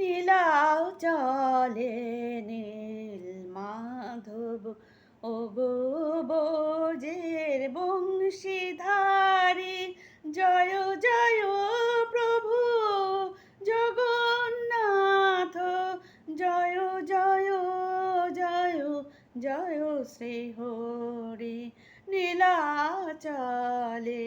নীলাও চলে নীল মাধব। ও বোজের বংশীধারী, জয় জয় প্রভু জগন্নাথ। জয় জয় জয় জয় শ্রী হরি নীলাচলে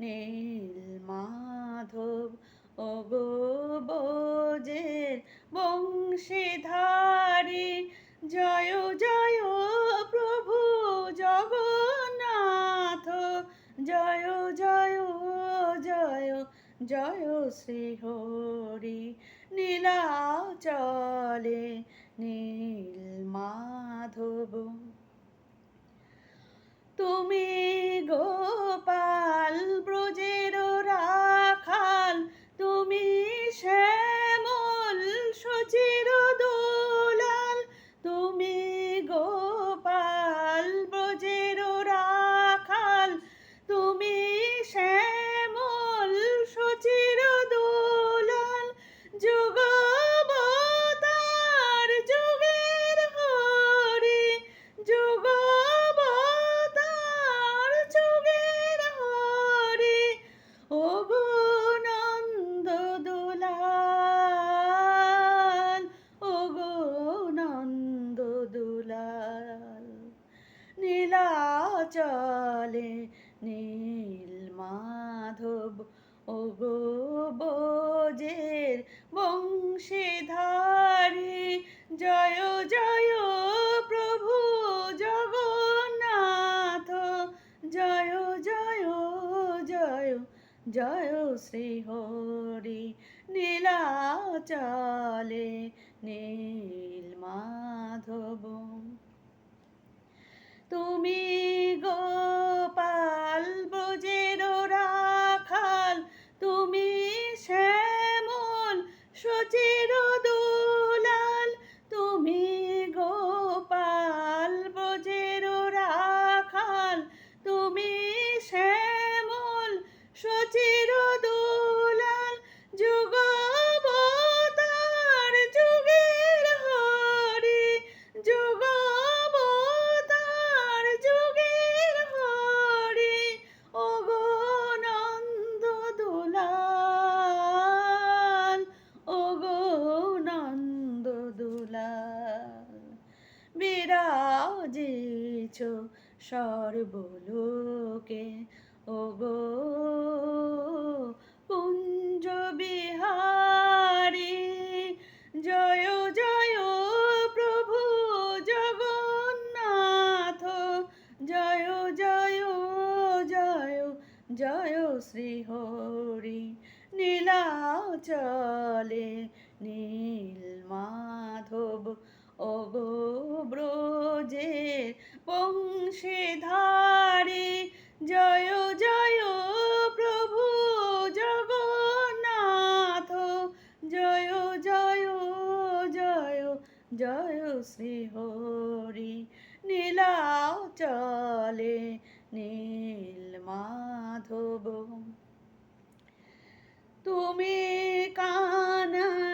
নীল মাধব। ও গো বোজের বংশীধারী। জয় জয় প্রভু জগন্নাথ। জয় জয় জয় জয় শ্রী হরি নীলাচলে নীল মাধব। তুমি গোপাল নীল মাধব ও গো বোজের বংশীধারী, জয় জয় প্রভু জগন্নাথ, জয় জয় জয় জয় শ্রী হরি নীলাচলে নীল মাধব। তুমি গোপাল ব্রজের বিরাজিছ সর্বলোকে। ও গো কুঞ্জ বিহারী, জয় জয় প্রভু জগন্নাথ, জয় জয় জয় জয় শ্রী হরি নীলাচলে নীল মাধব ও গো ব্রজের বংশীধারী। জয় জয় প্রভু জগন্নাথ। জয় জয় জয় জয় শ্রী হরি। নীলাচলে নীল মাধব। তুমি কানাই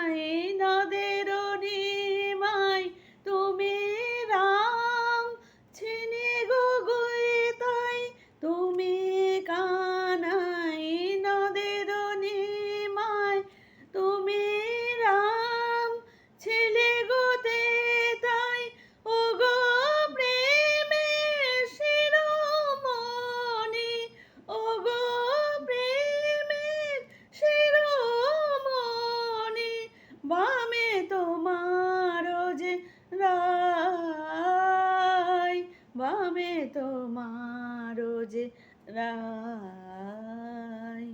রায়।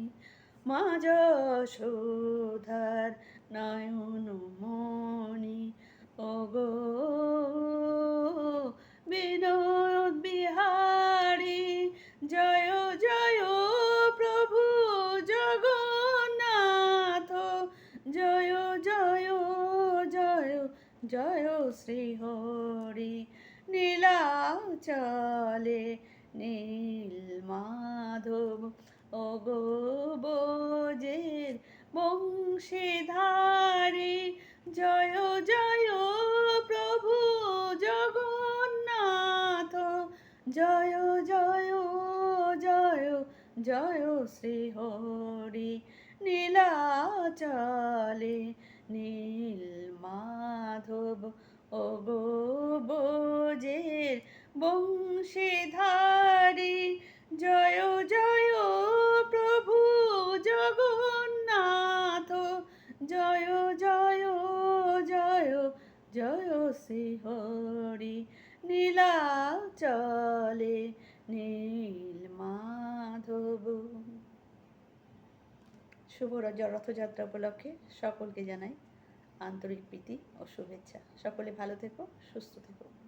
মা যশোধার নয়ন মণি ও গো বিনোদ বিহারী, জয় জয় প্রভু জগন্নাথ, জয় জয় জয় জয় শ্রী হরি নীলাচলে নীল মাধব অগো বোজের বংশীধারী। জয় জয় প্রভু জগন্নাথ। জয় জয় জয় জয় শ্রী হরি নীলাচলে নীল মাধব অগো বোজের বং জয় জয় জয় শ্রী হরি। নীলা চলে নীল মাধব। শুভ রথযাত্রা উপলক্ষে সকলকে জানাই আন্তরিক প্রীতি ও শুভেচ্ছা। সকলে ভালো থেকো, সুস্থ থেকো।